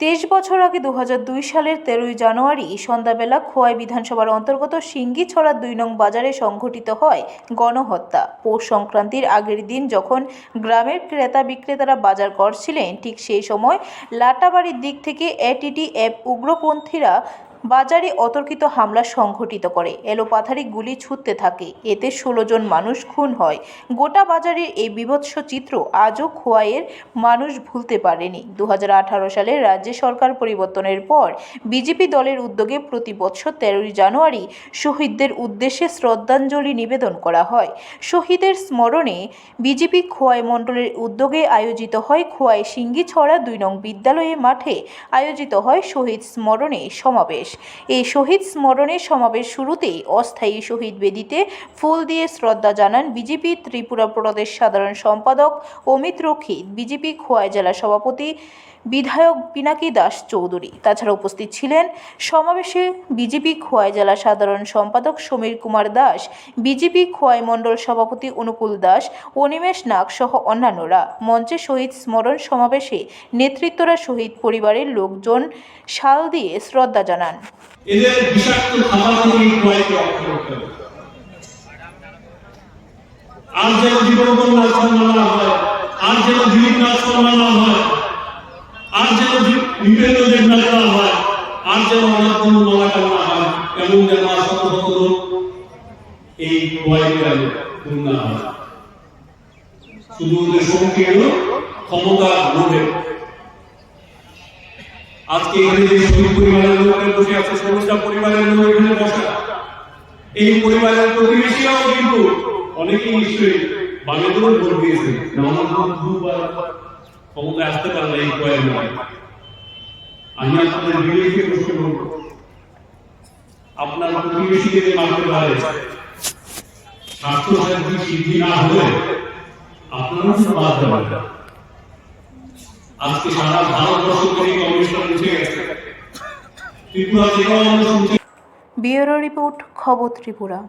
তেইশ বছর আগে দু হাজার দুই সালের তেরোই জানুয়ারি সন্ধ্যাবেলা খোয়াই বিধানসভার অন্তর্গত সিঙ্গিছড়া দুই নং বাজারে সংঘটিত হয় গণহত্যা। পৌষ সংক্রান্তির আগের দিন যখন গ্রামের ক্রেতা বিক্রেতারা বাজার করছিলেন, ঠিক সেই সময় লাটাবাড়ির দিক থেকে এটিটি অ্যাপ উগ্রপন্থীরা বাজারে অতর্কিত হামলা সংঘটিত করে। এলোপাথারি গুলি ছুটতে থাকে। এতে ষোলো জন মানুষ খুন হয়। গোটা বাজারের এই বিভৎস চিত্র আজও খোয়াইয়ের মানুষ ভুলতে পারেনি। দু হাজার আঠারো সালে রাজ্য সরকার পরিবর্তনের পর বিজেপি দলের উদ্যোগে প্রতি বছর তেরোই জানুয়ারি শহীদদের উদ্দেশ্যে শ্রদ্ধাঞ্জলি নিবেদন করা হয়। শহীদের স্মরণে বিজেপি খোয়াই মণ্ডলের উদ্যোগে আয়োজিত হয় খোয়াই সিঙ্গিছড়া দুই নং বিদ্যালয়ে মাঠে আয়োজিত হয় শহীদ স্মরণে সমাবেশ। এই শহীদ স্মরণের সমাবেশ শুরুতেই অস্থায়ী শহীদ বেদিতে ফুল দিয়ে শ্রদ্ধা জানান বিজেপি ত্রিপুরা প্রদেশ সাধারণ সম্পাদক অমিত রক্ষিত। বিজেপি খোয়াই জেলা সভাপতি বিধায়ক পিনাকি দাস চৌধুরী। তাছাড়া উপস্থিত ছিলেন সমাবেশে বিজেপি খোয়াই জেলা সাধারণ সম্পাদক সমীর কুমার দাস, বিজেপি খোয়াই মণ্ডল সভাপতি অনুকূল দাস অনিমেষ নাগ সহ অন্যান্যরা। মঞ্চে শহীদ স্মরণ সমাবেশে নেতৃত্বরা শহীদ পরিবারের লোকজন শাল দিয়ে শ্রদ্ধা জানান। আর যেন জীবনবন না সম্মান হয়, আর যেন না সম্মান হয় যেন নিবেন্দ্র না করা হয় আর যেন অনেক কোনো নলাটা না হয় এমন যেন শত এই খুন না হয় শুধু ওদের সংকীর্ণ ক্ষমতা লোভের আজকে এখানে যে শহীদ পরিবারের লোকের বসে আছে সমস্যা পরিবারের লোক এখানে বসা এই পরিবারের প্রতিবেশীরাও কিন্তু অনেকেই নিশ্চয়ই বাংলাদেশেও ভোট দিয়েছে আমার দুবার ক্ষমতায় আসতে পারলে এই কয়েক নয় আমি আপনাদের আপনার মানতে পারে স্বাস্থ্য সাথী সিদ্ধি না হলে বাদ দেবেন আজকে সারা ভারতবর্ষ থেকে কমিশন উঠে গেছে। ত্রিপুরা ব্যুরো রিপোর্ট, খবর ত্রিপুরা।